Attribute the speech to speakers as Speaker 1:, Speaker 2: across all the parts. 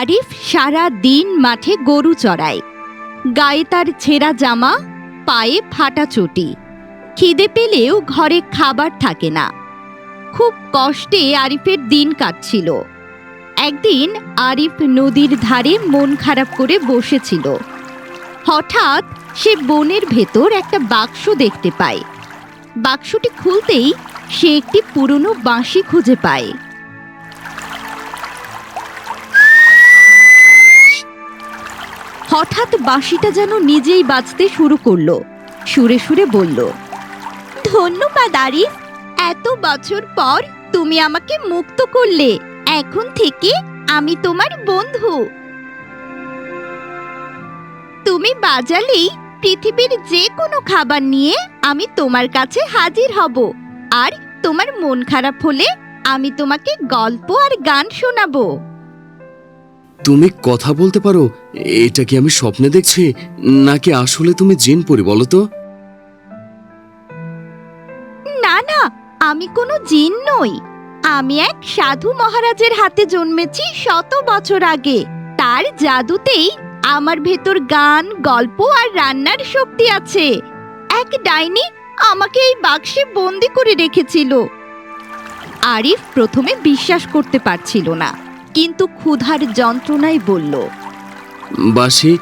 Speaker 1: আরিফ সারা দিন মাঠে গরু চড়ায়। গায়ে তার ছেঁড়া জামা, পায়ে ফাটা চটি। খিদে পেলেও ঘরে খাবার থাকে না। খুব কষ্টে আরিফের দিন কাটছিল। একদিন আরিফ নদীর ধারে মন খারাপ করে বসেছিল। হঠাৎ সে বনের ভেতর একটা বাক্স দেখতে পায়। বাক্সটি খুলতেই সে একটি পুরনো বাঁশি খুঁজে পায়। হঠাৎ বাঁশিটা যেন নিজেই বাজতে শুরু করল। সুরে সুরে বলল, ধন্যবাদ আরিফ এত বছর পর তুমি আমাকে মুক্ত করলে। এখন থেকে আমি তোমার বন্ধু। তুমি বাজালেই পৃথিবীর যে কোনো খাবার নিয়ে আমি তোমার কাছে হাজির হব। আর তোমার মন খারাপ হলে আমি তোমাকে গল্প আর গান শোনাবো।
Speaker 2: তুমি কথা বলতে পারো? এটা কি আমি স্বপ্নে দেখছি? নাকি আসলে তুমি জিন পরি, বলো তো?
Speaker 1: না না, আমি কোনো জিন নই। আমি এক সাধু মহারাজের হাতে জন্মেছি শত বছর আগে। তার জাদুতেই আমার ভেতর গান, গল্প আর রান্নার শক্তি আছে। এক ডাইনি আমাকে এই বাক্সে বন্দি করে রেখেছিল। আরিফ প্রথমে বিশ্বাস করতে পারছিল না। কিন্তু ক্ষুধার যন্ত্রণায় বলল।
Speaker 2: বাসি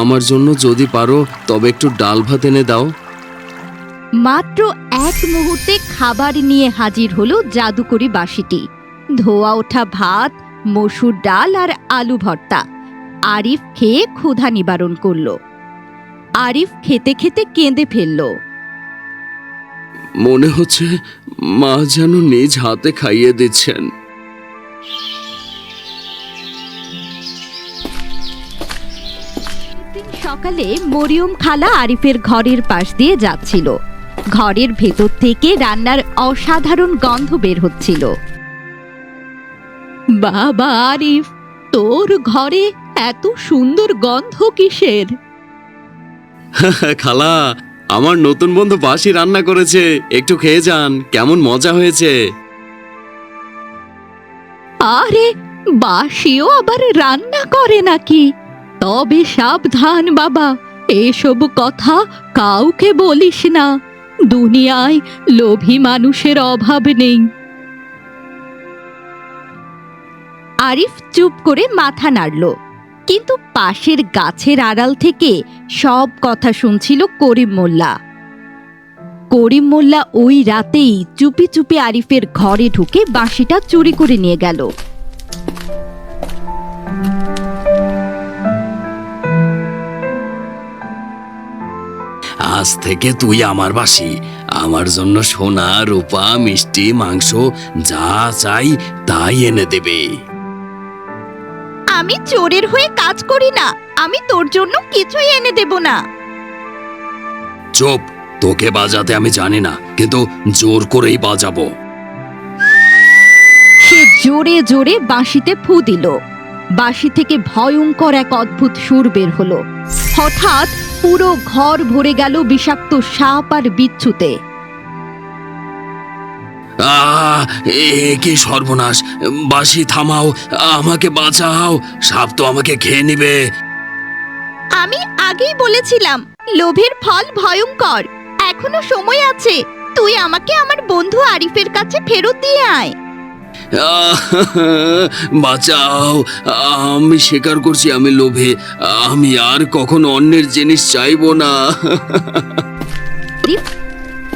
Speaker 2: আমার জন্য যদি পারো তবে একটু ডাল ভাত এনে দাও।
Speaker 1: মাত্র এক মুহূর্তে খাবার নিয়ে হাজির হলো জাদুকরি বাঁশিটি ধোয়া ওঠা ভাত মসুর ডাল আর আলু ভর্তা। আরিফ খেয়ে ক্ষুধা নিবারণ করল। আরিফ খেতে খেতে কেঁদে ফেলল।
Speaker 2: মনে হচ্ছে মা যেন নিজ হাতে খাইয়ে দিচ্ছেন।
Speaker 1: দিন সকালে মরিয়ম খালা আরিফের ঘরের পাশ দিয়ে যাচ্ছিল। ঘরের ভেতর থেকে রান্নার অসাধারণ গন্ধ বের হচ্ছিল। বাবা আরিফ তোর ঘরে এত সুন্দর গন্ধ কিসের?
Speaker 2: খালা আমার নতুন বন্ধু বাসি রান্না করেছে একটু খেয়ে যান কেমন মজা হয়েছে।
Speaker 1: আরে বাসিও আবার রান্না করে নাকি? তবে সাবধান, বাবা। এসব কথা কাউকে বলিস না। দুনিয়ায় লোভী মানুষের অভাব নেই। আরিফ চুপ করে মাথা নাড়ল। কিন্তু পাশের গাছের আড়াল থেকে সব কথা শুনছিল করিম মোল্লা। করিম মোল্লা ওই রাতেই চুপি চুপি আরিফের ঘরে ঢুকে বাঁশিটা চুরি করে নিয়ে গেল।
Speaker 2: আজ থেকে তুই আমার বাসি। আমার জন্য সোনা রূপা মিষ্টি মাংস যা চাই তাই এনে দেবে।
Speaker 1: আমি চোরের হয়ে কাজ করি না। আমি তোর জন্য কিছুই এনে দেব না।
Speaker 2: চুপ। তোকে বাজাতে আমি জানি না কিন্তু জোর করেই বাজাবো।
Speaker 1: সে জোরে জোরে বাঁশিতে ফু দিল। বাঁশি থেকে ভয়ঙ্কর এক অদ্ভুত সুর বের হলো। হঠাৎ পুরো ঘর ভরে গেল বিষাক্ত সাপ আর বিচ্ছুতে।
Speaker 2: আহ এ কি সর্বনাশ। বাসি থামাও আমাকে বাঁচাও। সাপ তো আমাকে খেয়ে নিবে।
Speaker 1: আমি আগেই বলেছিলাম লোভের ফল ভয়ঙ্কর। এখনও সময় আছে। তুই আমাকে আমার বন্ধু আরিফের কাছে ফেরত দিয়ে আয়।
Speaker 2: বাঁচাও আমি স্বীকার করছি আমি লোভে আমি আর কখনো অন্যের জিনিস চাইব না।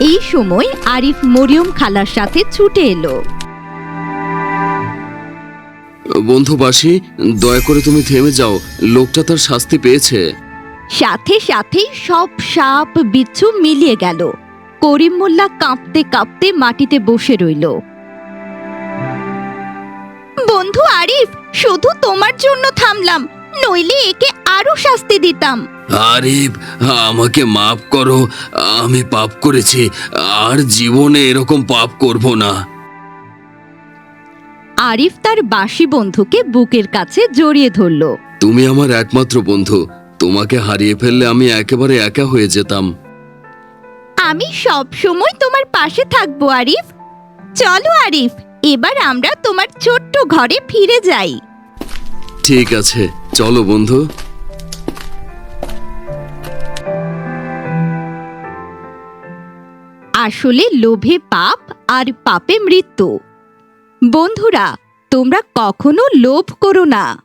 Speaker 1: এই সময় আরিফ মরিয়ম খালার সাথে ছুটে এলো।
Speaker 2: বন্ধু বাসি দয়া করে তুমি থেমে যাও লোকটা তার শাস্তি পেয়েছে।
Speaker 1: সাথে সাথেই সব সাপ বিচ্ছু মিলিয়ে গেল। করিম মোল্লা কাঁপতে কাঁপতে মাটিতে বসে রইল। আরিফ শুধু তোমার জন্য থামলাম নইলে একে আরও শাস্তি দিতাম।
Speaker 2: আরিফ আমাকে মাফ করো আমি পাপ করেছি আর জীবনে এরকম পাপ করব না।
Speaker 1: আরিফ তার বাসি বন্ধুকে বুকের কাছে জড়িয়ে ধরল।
Speaker 2: তুমি আমার একমাত্র বন্ধু তোমাকে হারিয়ে ফেললে আমি একেবারে একা হয়ে যেতাম।
Speaker 1: আমি সব সময় তোমার পাশে থাকব আরিফ। চলো আরিফ। এবার আমরা তোমার ছোট্ট ঘরে ফিরে যাই।
Speaker 2: ঠিক আছে চলো বন্ধু।
Speaker 1: আসলে লোভে পাপ আর পাপে মৃত্যু। বন্ধুরা তোমরা কখনো লোভ করো না।